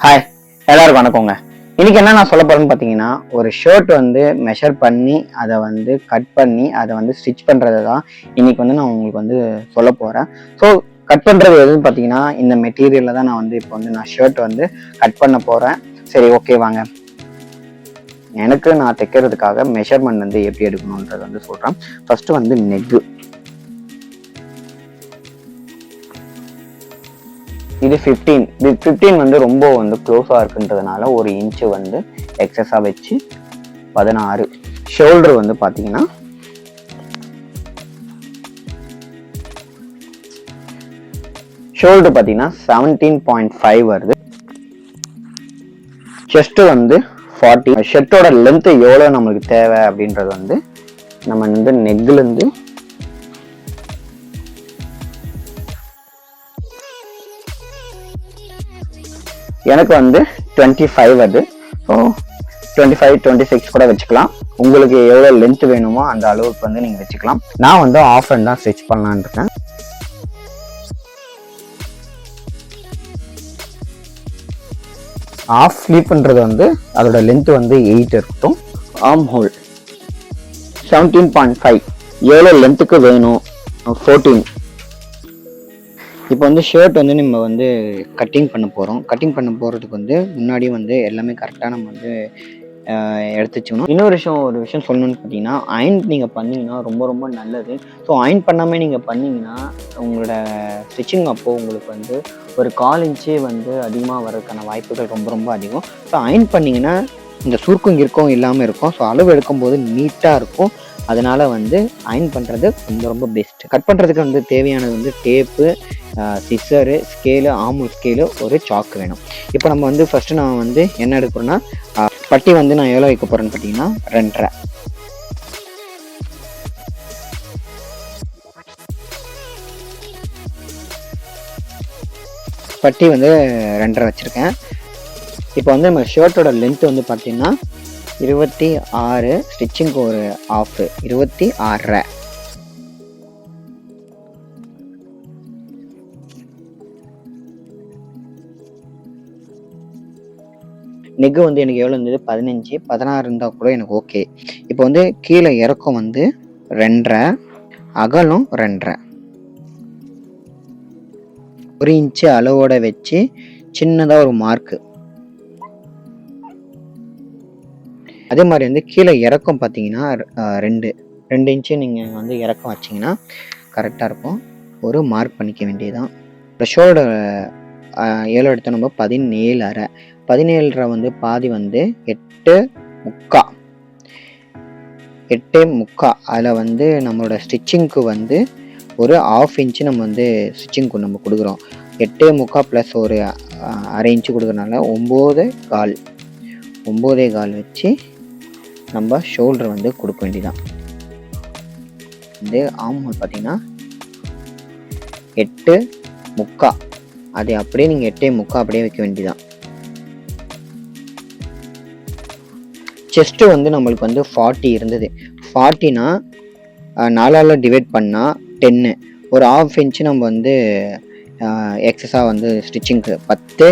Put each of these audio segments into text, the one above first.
Hi எல்லாருக்கும் வணக்கங்க. இன்னைக்கு என்ன நான் சொல்ல போறேன்னு பார்த்தீங்கன்னா ஒரு ஷர்ட் வந்து மெஷர் பண்ணி அதை வந்து கட் பண்ணி அதை வந்து ஸ்டிச் பண்ணுறது தான் இன்னைக்கு வந்து நான் உங்களுக்கு வந்து சொல்ல போகிறேன் ஸோ கட் பண்ணுறது எதுன்னு பார்த்தீங்கன்னா இந்த மெட்டீரியலில் தான் நான் வந்து இப்போ வந்து நான் ஷர்ட் வந்து கட் பண்ண போகிறேன் சரி ஓகே வாங்க. எனக்கு நான் தைக்கிறதுக்காக மெஷர்மெண்ட் வந்து எப்படி எடுக்கணுன்றது வந்து சொல்கிறேன் ஃபர்ஸ்ட் வந்து நெக்கு. இது ஃபிஃப்டீன் இது ஃபிஃப்டீன் வந்து ரொம்ப வந்து க்ளோஸாக இருக்குன்றதுனால ஒரு இன்ச்சு வந்து எக்ஸஸாக வச்சு பதினாறு. ஷோல்டர் வந்து பார்த்தீங்கன்னா ஷோல்டர் பார்த்தீங்கன்னா செவன்டீன் பாயிண்ட் ஃபைவ் வருது. செஸ்ட்டு வந்து ஃபார்ட்டி ஷர்ட்டோட லென்த்து எவ்வளோ நம்மளுக்கு தேவை அப்படின்றது வந்து நம்ம வந்து நெக்லேருந்து எனக்கு வந்து டுவெண்ட்டி ஃபைவ் அது. So twenty five twenty six கூட வச்சுக்கலாம். உங்களுக்கு எவ்வளோ லென்த் வேணுமோ அந்த அளவுக்கு வந்து நீங்கள் வச்சுக்கலாம். நான் வந்து ஆஃப் அண்ட் தான் ஸ்டிச் பண்ணலான்னு இருக்கேன். ஆஃப் ஸ்லீப்ன்றது வந்து அதோட லென்த் வந்து எயிட் இருக்கட்டும். Arm hole seventeen point five எவ்வளோ லென்த்துக்கு வேணும்? ஃபோர்டீன் இப்போ வந்து ஷர்ட் வந்து நம்ம வந்து கட்டிங் பண்ண போகிறோம் கட்டிங் பண்ண போகிறதுக்கு வந்து முன்னாடி வந்து எல்லாமே கரெக்டாக நம்ம வந்து ஆஹ், எடுத்து வச்சுக்கணும் இன்னொரு விஷயம் ஒரு விஷயம் சொல்லணும்னு பார்த்தீங்கன்னா அயன் நீங்கள் பண்ணீங்கன்னா ரொம்ப ரொம்ப நல்லது. ஸோ அயன் பண்ணாமல் நீங்கள் பண்ணீங்கன்னா உங்களோட ஸ்டிச்சிங் அப்போது உங்களுக்கு வந்து ஒரு கால் இன்ச்சே வந்து அதிகமாக வர்றதுக்கான வாய்ப்புகள் ரொம்ப ரொம்ப அதிகம். ஸோ அயன் பண்ணிங்கன்னா இந்த சுருக்கம் இருக்கும் இல்லாமல் இருக்கும். ஸோ அளவு எடுக்கும்போது நீட்டாக இருக்கும். அதனால் வந்து அயன் பண்ணுறது ரொம்ப ரொம்ப பெஸ்ட் கட் பண்ணுறதுக்கு வந்து தேவையானது வந்து tape scissor scale armhole scale ஒரு சாக்கு வேணும். இப்போ நம்ம வந்து ஃபஸ்ட்டு நான் வந்து என்ன எடுக்கிறோன்னா பட்டி வந்து நான் எவ்வளோ வைக்க போகிறேன்னு பார்த்தீங்கன்னா ரெண்டரை. பட்டி வந்து ரெண்டரை வச்சுருக்கேன். இப்போ வந்து நம்ம ஷர்ட்டோட லென்த் வந்து பார்த்திங்கன்னா இருபத்தி ஆறு ஸ்டிச்சிங்க்கு ஒரு ஆஃபு இருபத்தி ஆறரை. நெக்கு வந்து எனக்கு எவ்வளோ இருந்தது? பதினஞ்சு. பதினாறு இருந்தால் கூட எனக்கு ஓகே இப்போ வந்து கீழே இறக்கம் வந்து ரெண்டரை. அகலம் ரெண்டரை. ஒரு இன்ச்சு அளவோட வச்சு சின்னதாக ஒரு மார்க்கு அதே மாதிரி வந்து கீழே இறக்கம் பார்த்தீங்கன்னா ரெண்டு. ரெண்டு இன்ச்சு நீங்கள் வந்து இறக்கம் வச்சிங்கன்னா கரெக்டாக இருக்கும். ஒரு மார்க் பண்ணிக்க வேண்டியதுதான். ஷோல்டர் ஏழு எடுத்த நம்ம? பதினேழு அரை பதினேழரை வந்து பாதி வந்து எட்டு முக்கா. எட்டே முக்கா. அதில் வந்து நம்மளோட ஸ்டிச்சிங்க்கு வந்து ஒரு ஆஃப் இன்ச்சு நம்ம வந்து ஸ்டிச்சிங்க்கு நம்ம கொடுக்குறோம். எட்டே முக்கா ப்ளஸ் ஒரு அரை இன்ச்சு கொடுக்குறனால ஒம்பது கால். ஒம்போதே கால் வச்சு நம்ம ஷோல்டர் வந்து கொடுக்க வேண்டியதான் வந்து ஆம் பார்த்தீங்கன்னா எட்டு முக்கா. அது அப்படியே நீங்கள் எட்டே முக்கா அப்படியே வைக்க வேண்டியதான் செஸ்ட்டு வந்து நம்மளுக்கு வந்து ஃபார்ட்டி இருந்தது. ஃபார்ட்டினா நாலால் டிவைட் பண்ணால் டென்னு ஒரு ஆஃப் இன்ச்சு நம்ம வந்து எக்ஸஸாக வந்து ஸ்டிச்சிங்க்கு பத்து.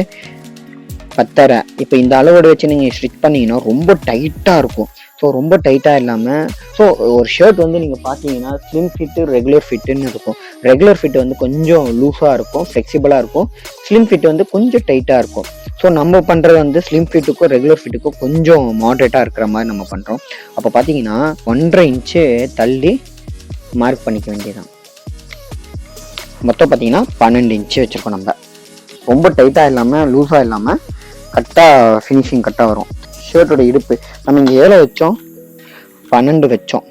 பத்தரை. இப்போ இந்த அளவோட வச்சு நீங்கள் ஸ்டிச் பண்ணீங்கன்னா ரொம்ப டைட்டாக இருக்கும். ஸோ ரொம்ப டைட்டாக இல்லாமல் ஸோ ஒரு ஷர்ட் வந்து நீங்கள் பார்த்தீங்கன்னா ஸ்லிம் ஃபிட்டு ரெகுலர் ஃபிட்டுன்னு இருக்கும். ரெகுலர் ஃபிட் வந்து கொஞ்சம் லூஸாக இருக்கும் ஃப்ளெக்சிபிளாக இருக்கும். ஸ்லிம் ஃபிட் வந்து கொஞ்சம் டைட்டாக இருக்கும். ஸோ நம்ம பண்ணுறது வந்து ஸ்லிம் ஃபிட்டுக்கும் ரெகுலர் ஃபிட்டுக்கும் கொஞ்சம் மாட்ரேட்டாக இருக்கிற மாதிரி நம்ம பண்ணுறோம் அப்போ பார்த்தீங்கன்னா ஒன்றரை இன்ச்சு தள்ளி மார்க் பண்ணிக்க வேண்டியதான் மொத்தம் பார்த்தீங்கன்னா பன்னெண்டு இன்ச்சு வச்சுருக்கோம் நம்ம. ரொம்ப டைட்டாக இல்லாமல் லூஸாக இல்லாமல் கரெக்டாக ஃபினிஷிங் கரெக்டாக வரும். ஷர்ட்டோட இடுப்பு. நம்ம இங்கே ஏழை வச்சோம்? பன்னெண்டு வச்சோம்.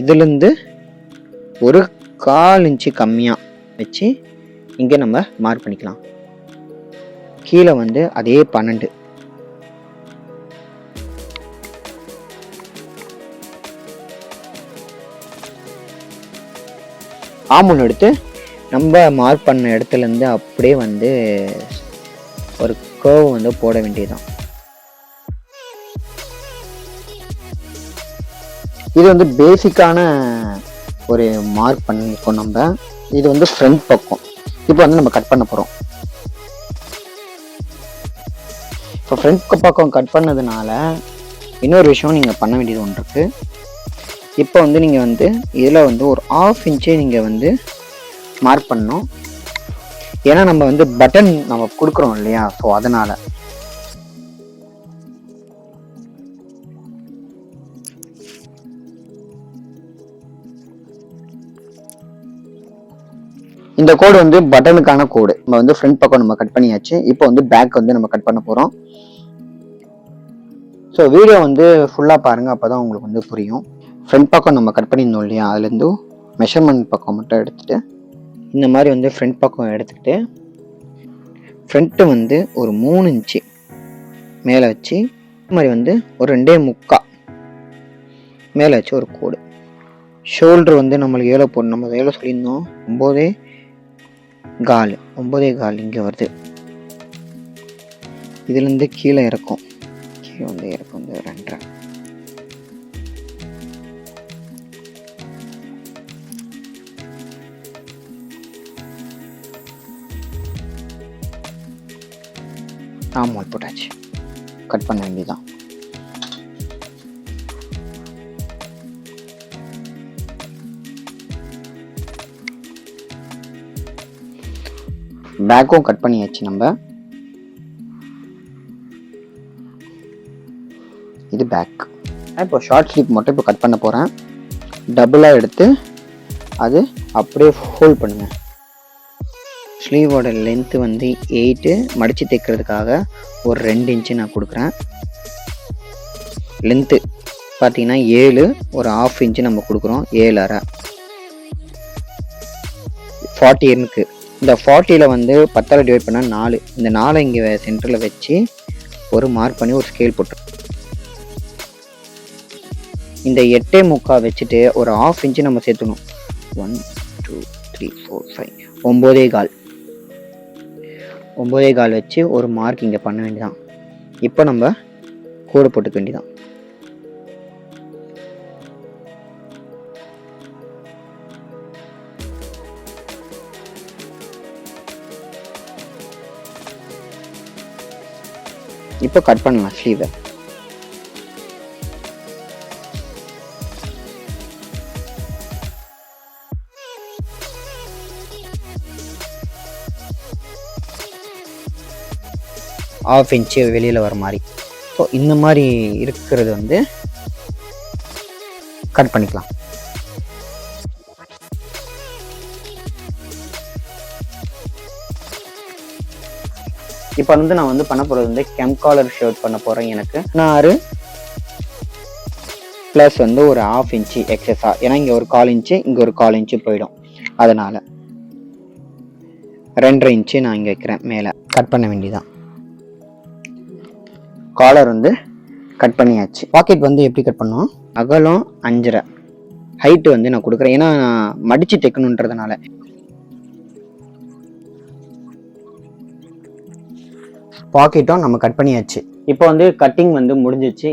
இதுலேருந்து ஒரு கால் இன்ச்சு கம்மியாக வச்சு இங்கே நம்ம மார்க் பண்ணிக்கலாம். கீழே வந்து அதே பன்னெண்டு. ஆமுன் எடுத்து நம்ம மார்க் பண்ண இடத்துலேருந்து அப்படியே வந்து ஒரு கர்வ் வந்து போட வேண்டியதுதான். இது வந்து பேசிக்கான ஒரு மார்க் பண்ணியிருக்கோம் நம்ம. இது வந்து ஃப்ரண்ட் பக்கம். இப்போ வந்து நம்ம கட் பண்ண போகிறோம் இப்போ ஃப்ரண்ட் பக்கம் கட் பண்ணதுனால இன்னொரு விஷயம் நீங்கள் பண்ண வேண்டியது ஒன்று இருக்குது இப்போ வந்து நீங்கள் வந்து இதில் வந்து ஒரு ஆஃப் இன்ச்சே நீங்கள் வந்து மார்க் பண்ணணும். ஏன்னா நம்ம வந்து பட்டன் நம்ம கொடுக்குறோம் இல்லையா? ஸோ அதனால். இந்த கோடு வந்து பட்டனுக்கான கோடு நம்ம வந்து ஃப்ரண்ட் பக்கம் நம்ம கட் பண்ணியாச்சு. இப்போ வந்து பேக் வந்து நம்ம கட் பண்ண போகிறோம் ஸோ வீடியோ வந்து ஃபுல்லாக பாருங்கள் அப்போ தான் உங்களுக்கு வந்து புரியும். ஃப்ரண்ட் பக்கம் நம்ம கட் பண்ணியிருந்தோம் இல்லையா? அதுலேருந்து மெஷர்மெண்ட் பக்கம் மட்டும் எடுத்துகிட்டு இந்த மாதிரி வந்து ஃப்ரண்ட் பக்கம் எடுத்துக்கிட்டு ஃப்ரண்ட்டை வந்து ஒரு மூணு இன்ச்சு மேலே வச்சு இந்த மாதிரி வந்து ஒரு ரெண்டே முக்கா மேலே வச்சு ஒரு கோடு. ஷோல்டர் வந்து நம்மளுக்கு ஏழை போடணும்? நம்ம ஏழை சொல்லியிருந்தோம்? ஒம்போதே கால் ஒம்போதே கால் இங்கே வருது. இதுலேருந்து கீழே இறக்கும். கீழே வந்து இறக்கும். வந்து ரெண்டரை. ஆமாம் போட்டாச்சு. கட் பண்ண வேண்டியதான் பேக்கும் கட் பண்ணியாச்சு நம்ம. இது பேக் இப்போ ஷார்ட் ஸ்லீப் மட்டும் இப்போ கட் பண்ண போகிறேன் டபுளாக எடுத்து அது அப்படியே ஹோல்ட் பண்ணுங்கள் ஸ்லீவோட லென்த்து வந்து எயிட்டு மடித்து தைக்கிறதுக்காக ஒரு ரெண்டு இன்ச்சு நான் கொடுக்குறேன். லென்த்து பார்த்தீங்கன்னா ஏழு ஒரு ஆஃப் இன்ச்சு நம்ம கொடுக்குறோம் ஏழு அரை ஃபார்ட்டி இருக்கு. இந்த ஃபார்ட்டியில் வந்து பத்தால் டிவைட் பண்ணால் நாலு. இந்த நாலை இங்கே சென்டரில் வச்சு ஒரு மார்க் பண்ணி ஒரு ஸ்கேல் போட்டு இந்த எட்டே முக்கா வச்சுட்டு ஒரு ஆஃப் இன்ச்சு நம்ம சேர்த்துணும் one two three four five ஒம்போதே கால். ஒம்போதே கால் வச்சு ஒரு மார்க் இங்கே பண்ண வேண்டியதான் இப்போ நம்ம கோடு போட்டுக்க வேண்டியதான் இப்போ கட் பண்ணலாம் ஸ்லீவை ஆஃப் இன்ச்சு வெளியில் வர மாதிரி. ஸோ இந்த மாதிரி இருக்கிறது வந்து கட் பண்ணிக்கலாம். இப்போ வந்து நான் வந்து பண்ண போகிறது வந்து கெம் காலர் ஷர்ட் பண்ண போகிறேன் எனக்கு. நான் ஆறு ப்ளஸ் வந்து ஒரு ஆஃப் இன்ச்சு எக்ஸஸாக ஏன்னா இங்கே ஒரு கால் இன்ச்சு இங்கே ஒரு கால் இன்ச்சு போயிடும். அதனால் ரெண்டரை இன்ச்சு நான் இங்கே வைக்கிறேன் மேலே. கட் பண்ண வேண்டியதான் காலர் வந்து கட் பண்ணியாச்சு. பாக்கெட் வந்து எப்படி கட் பண்ணோம் அகலம் அஞ்சரை. ஹைட்டு வந்து நான் கொடுக்குறேன். ஏன்னா நான் மடித்து தைக்கணுன்றதுனால பாக்கெட்டும் நம்ம கட் பண்ணியாச்சு. இப்போ வந்து கட்டிங் வந்து முடிஞ்சிச்சு.